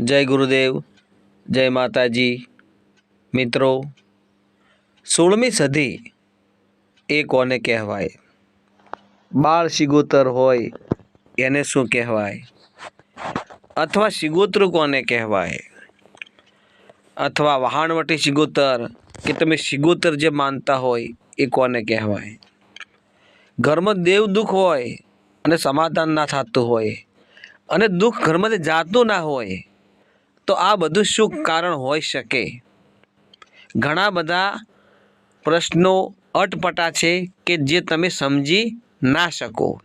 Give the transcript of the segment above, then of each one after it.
જય ગુરુદેવ, જય માતાજી. મિત્રો, સોળમી સદી એ કોને કહેવાય? બાળ શિગોતર હોય એને શું કહેવાય? અથવા શિગોત્ર કોને કહેવાય? અથવા વહાણવટી શિગોતર કે તમે શિગોતર જે માનતા હોય એ કોને કહેવાય? ઘરમાં દેવ દુઃખ હોય અને સમાધાન ના થતું હોય અને દુઃખ ઘરમાંથી જાતું ના હોય તો આ બધું શું કારણ હોઈ શકે? ઘણા બધા પ્રશ્નો અટપટા છે કે જે તમે સમજી ના શકો.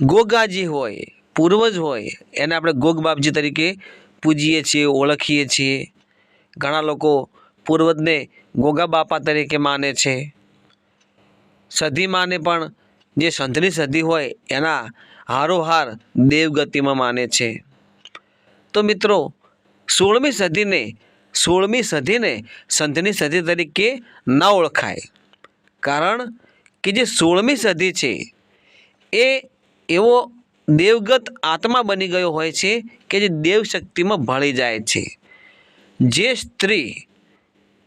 ગોગાજી હોય પૂર્વજ હોય એને આપણે ગોગ બાપજી તરીકે પૂજીએ છીએ ઓળખીએ છીએ. ઘણા લોકો પૂર્વજને ગોગા બાપા તરીકે માને છે. સધીમાને પણ જે સંતની સધી હોય એના હારોહાર દેવગતિમાં માને છે. તો મિત્રો, સોળમી સદીને સોળમી સદીને સંતની સદી તરીકે ન ઓળખાય. કારણ કે જે સોળમી સદી છે, એ એવો દેવગત આત્મા બની ગયો હોય છે કે જે દેવશક્તિમાં ભળી જાય છે. જે સ્ત્રી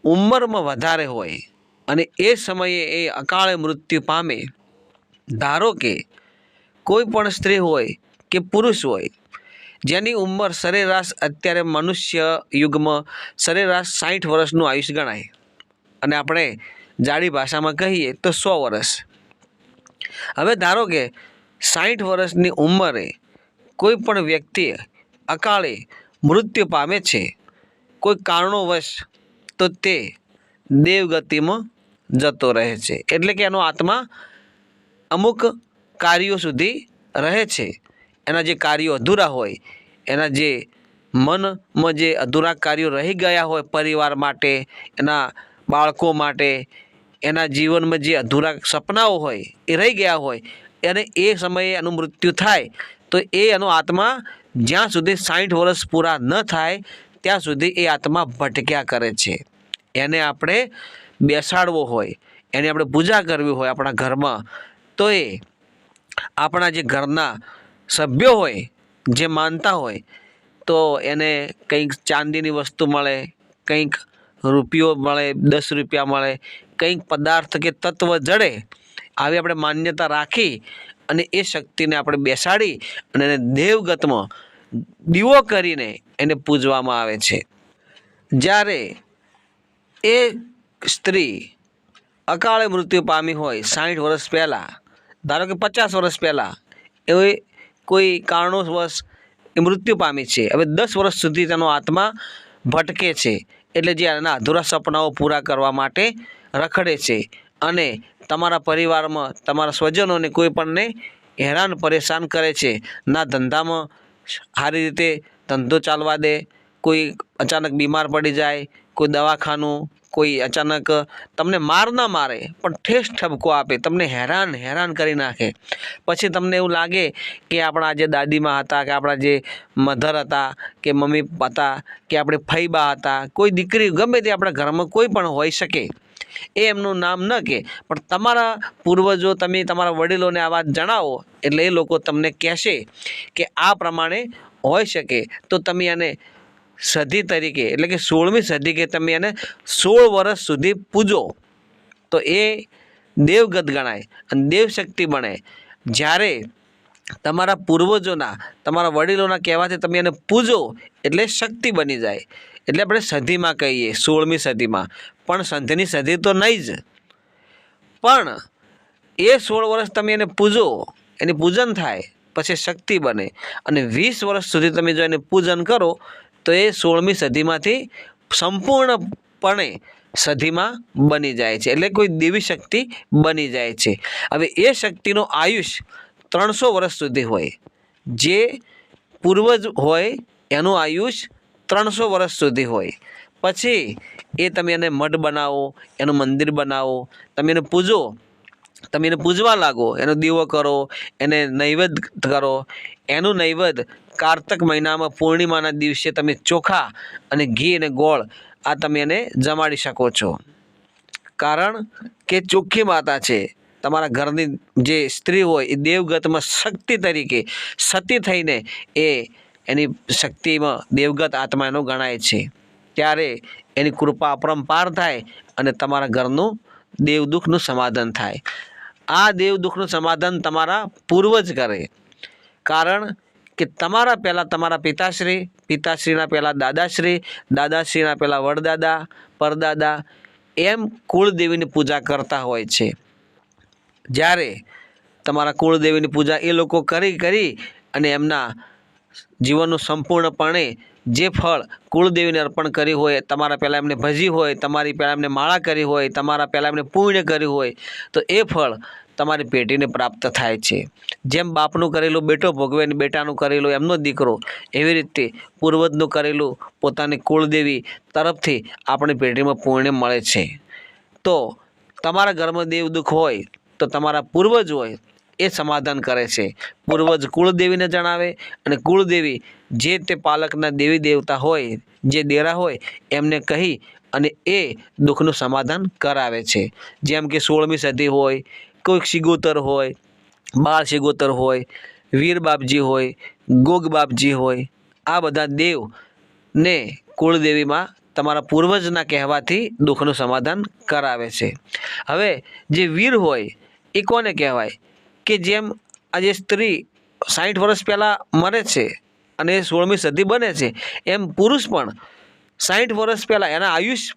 ઉંમરમાં વધારે હોય અને એ સમયે એ અકાળે મૃત્યુ પામે, ધારો કે કોઈ પણ સ્ત્રી હોય કે પુરુષ હોય જેની ઉંમર સરેરાશ અત્યારે મનુષ્ય યુગમાં સરેરાશ સાઠ વર્ષનું આયુષ્ય ગણાય. અને આપણે જાડી ભાષામાં કહીએ તો સો વર્ષ. હવે ધારો કે સાઠ વર્ષની ઉંમરે કોઈ પણ વ્યક્તિ અકાળે મૃત્યુ પામે છે, કોઈ કારણોવશ તો તે દેવગતિમાં જતો રહે છે. એટલે કે એનો આત્મા અમુક કાર્યો સુધી રહે છે. એના જે કાર્યો અધૂરા હોય, એના જે મનમાં જે અધૂરા કાર્યો રહી ગયા હોય પરિવાર માટે, એના બાળકો માટે, એના જીવનમાં જે અધૂરા સપનાઓ હોય, એ રહી ગયા હોય, અને એ સમયે એનું મૃત્યુ થાય, તો એ એનો આત્મા જ્યાં સુધી સાઠ વર્ષ પૂરા ન થાય, ત્યાં સુધી એ આત્મા ભટક્યા કરે છે. એને આપણે બેસાડવો હોય, એની આપણે પૂજા કરવી હોય આપણા ઘરમાં, તો એ આપણા જે ઘરના સભ્યો હોય, જે માનતા હોય, તો એને કંઈક ચાંદીની વસ્તુ મળે, કંઈક રૂપિયો મળે, દસ રૂપિયા મળે, કંઈક પદાર્થ કે તત્વ જડે, આવી આપણે માન્યતા રાખી અને એ શક્તિને આપણે બેસાડી અને એને દેવગતમાં દીવો કરીને એને પૂજવામાં આવે છે. જ્યારે એ સ્ત્રી અકાળે મૃત્યુ પામી હોય સાઠ વર્ષ પહેલાં, ધારો કે પચાસ વર્ષ પહેલાં એવી કોઈ કારણોવશ એ મૃત્યુ પામી છે. હવે દસ વર્ષ સુધી તેનો આત્મા ભટકે છે એટલે જે એના અધૂરા સપનાઓ પૂરા કરવા માટે રખડે છે અને તમારા પરિવારમાં તમારા સ્વજનોને કોઈ પણને હેરાન પરેશાન કરે છે. ના ધંધામાં સારી રીતે ધંધો ચાલવા દે, કોઈ અચાનક બીમાર પડી જાય, કોઈ દવાખાનું કોઈ અચાનક તમને માર ના મારે, પણ ઠેસ ઠપકો આપે, તમને હેરાન હેરાન કરી નાખે. પછી તમને એવું લાગે કે આપણા જે દાદીમાં હતા, કે આપણા જે મધર હતા, કે મમ્મી હતા, કે આપણે ફઈબા હતા, કોઈ દીકરી ગમે તે આપણા ઘરમાં કોઈ પણ હોઈ શકે, એ એમનું નામ ન કે. પણ તમારા પૂર્વજો, તમે તમારા વડીલોને આ વાત જણાવો, એટલે એ લોકો તમને કહેશે કે આ પ્રમાણે હોઈ શકે. તો તમે એને સદી તરીકે, એટલે કે સોળમી સદી કે તમે એને સોળ વર્ષ સુધી પૂજો. તો એ દેવગત ગણાય અને દેવશક્તિ બને. જ્યારે તમારા પૂર્વજોના, તમારા વડીલોના કહેવાથી તમે એને પૂજો, એટલે શક્તિ બની જાય. એટલે આપણે સદીમાં કહીએ, સોળમી સદીમાં. પણ સંતની સદી તો નહીં જ. પણ એ સોળ વર્ષ તમે એને પૂજો, એની પૂજન થાય, પછી શક્તિ બને. અને વીસ વર્ષ સુધી તમે જો એને પૂજન કરો તો એ સોળમી સદીમાંથી સંપૂર્ણપણે સદીમાં બની જાય છે. એટલે કોઈ દેવી શક્તિ બની જાય છે. હવે એ શક્તિનો આયુષ ત્રણસો વર્ષ સુધી હોય. જે પૂર્વજ હોય, એનું આયુષ ત્રણસો વર્ષ સુધી હોય. પછી એ તમે એને મઠ બનાવો, એનું મંદિર બનાવો, તમે એને પૂજો, તમે એને પૂજવા લાગો, એનો દીવો કરો, એને નૈવેદ્ય કરો એનું નૈવેદ કારતક મહિનામાં પૂર્ણિમાના દિવસે તમે ચોખા અને ઘી અને ગોળ આ તમે એને જમાડી શકો છો. કારણ કે ચોખ્ખી માતા છે. તમારા ઘરની જે સ્ત્રી હોય એ દેવગતમાં શક્તિ તરીકે સતી થઈને એ એની શક્તિમાં દેવગત આત્મા એનો ગણાય છે. ત્યારે એની કૃપા અપરંપાર થાય અને તમારા ઘરનું દેવ દુઃખનું સમાધાન થાય. આ દેવ દુઃખનું સમાધાન તમારા પૂર્વજ કરે. કારણ કે તમારા પહેલાં તમારા પિતાશ્રી, પિતાશ્રીના પહેલાં દાદાશ્રી, દાદાશ્રીના પહેલાં વડદાદા, પરદાદા, એમ કુળદેવીની પૂજા કરતા હોય છે. જ્યારે તમારા કુળદેવીની પૂજા એ લોકો કરી કરી અને એમના જીવનનું સંપૂર્ણપણે જે ફળ કુળદેવીને અર્પણ કર્યું હોય, તમારા પહેલાં એમને ભજી હોય, તમારી પહેલાં એમને માળા કરી હોય, તમારા પહેલાં એમને પુણ્ય કર્યું હોય, તો એ ફળ તમારી પેઢીને પ્રાપ્ત થાય છે. જેમ બાપનું કરેલું, બેટો ભોગવે ને બેટાનું કરેલું, એમનો દીકરો એવી રીતે પૂર્વજનું કરેલું પોતાની કુળદેવી તરફથી આપણી પેઢીમાં પુણ્ય મળે છે. તો તમારા ઘરમાં દેવ દુઃખ હોય, તો તમારા પૂર્વજ હોય, એ સમાધાન કરે છે. પૂર્વજ કુળદેવીને જણાવે અને કુળદેવી જે તે પાલકના દેવી દેવતા હોય, જે દેરા હોય, એમને કહી અને એ દુઃખનું સમાધાન કરાવે છે. જેમ કે સોળમી સદી હોય કોઈક શિગોતર હોય, બાળ શિગોતર હોય, વીર બાપજી હોય, ગોગ બાપજી હોય, આ બધા દેવ ને કુળદેવીમાં તમારા પૂર્વજના કહેવાથી દુઃખનું સમાધાન કરાવે છે. હવે જે વીર હોય, એ કોને કહેવાય? કે જેમ આજે સ્ત્રી સાઠ વર્ષ પહેલાં મરે છે અને સોળમી સદી બને છે, એમ પુરુષ પણ સાઠ વર્ષ પહેલાં એના આયુષ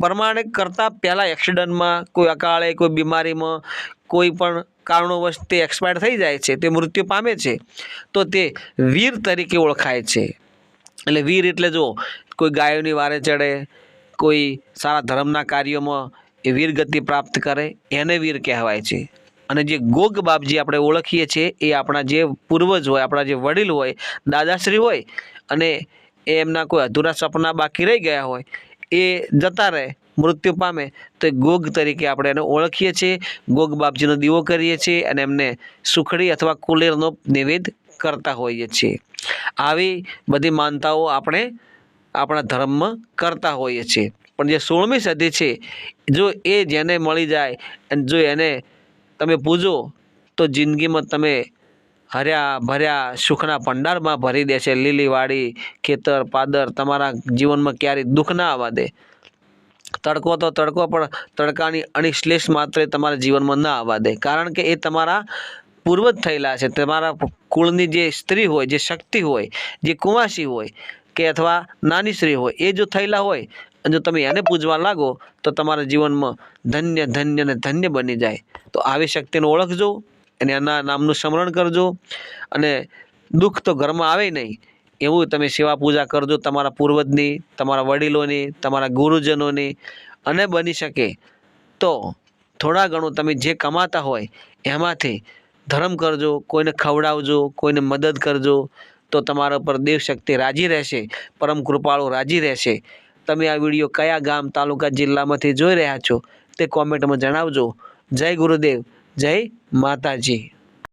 પ્રમાણે કરતાં પહેલાં એક્સિડન્ટમાં કોઈ અકાળે, કોઈ બીમારીમાં કોઈ પણ કારણોવશ તે એક્સપાયર થઈ જાય છે, તે મૃત્યુ પામે છે, તો તે વીર તરીકે ઓળખાય છે. એટલે વીર એટલે જો કોઈ ગાયોની વારે ચડે, કોઈ સારા ધર્મના કાર્યોમાં એ વીરગતિ પ્રાપ્ત કરે, એને વીર કહેવાય છે. અને જે ગોગ બાપજી આપણે ઓળખીએ છીએ, એ આપણા જે પૂર્વજ હોય, આપણા જે વડીલ હોય, દાદાશ્રી હોય, અને એમના કોઈ અધૂરા સપના બાકી રહી ગયા હોય, એ જતા રહે મૃત્યુ પામે તો એ ગોગ તરીકે આપણે એને ઓળખીએ છીએ. ગોગ બાપજીનો દીવો કરીએ છીએ અને એમને સુખડી અથવા કુલેરનો નિવેદ કરતા હોઈએ છીએ. આવી બધી માનતાઓ આપણે આપણા ધર્મમાં કરતા હોઈએ છીએ. પણ જે સોળમી સદી છે, જો એ જેને મળી જાય અને જો એને તમે પૂજો, તો જિંદગીમાં તમે હર્યા ભર્યા સુખના ભંડારમાં ભરી દેશે લીલી વાડી ખેતર, પાદર તમારા જીવનમાં ક્યારેય દુઃખ ના આવવા દે. તડકો તો તડકો, પણ તડકાની અણિશ્લેષ માત્ર તમારા જીવનમાં ના આવવા દે. કારણ કે એ તમારા પૂર્વજ થયેલા છે. તમારા કુળની જે સ્ત્રી હોય, જે શક્તિ હોય, જે કુંવાસી હોય કે અથવા નાની સ્ત્રી હોય, એ જો થયેલા હોય, જો તમે એને પૂજવા લાગો, તો તમારા જીવનમાં ધન્ય ધન્ય ને ધન્ય બની જાય. તો આવી શક્તિને ઓળખજો અને એના નામનું સ્મરણ કરજો અને દુઃખ તો ઘરમાં આવે નહીં. એવું તમે સેવા પૂજા કરજો, તમારા પૂર્વજની, તમારા વડીલોની, તમારા ગુરુજનોની, અને બની શકે. તો થોડા ઘણું તમે જે કમાતા હોય, એમાંથી ધર્મ કરજો, કોઈને ખવડાવજો, કોઈને મદદ કરજો, તો તમારા પર દેવ શક્તિ રાજી રહેશે, પરમ કૃપાળુ રાજી રહેશે. તમે આ વીડિયો કયા ગામ, તાલુકા, જિલ્લામાંથી જોઈ રહ્યા છો, તે કોમેન્ટમાં જણાવજો. જય ગુરુદેવ, જય માતાજી.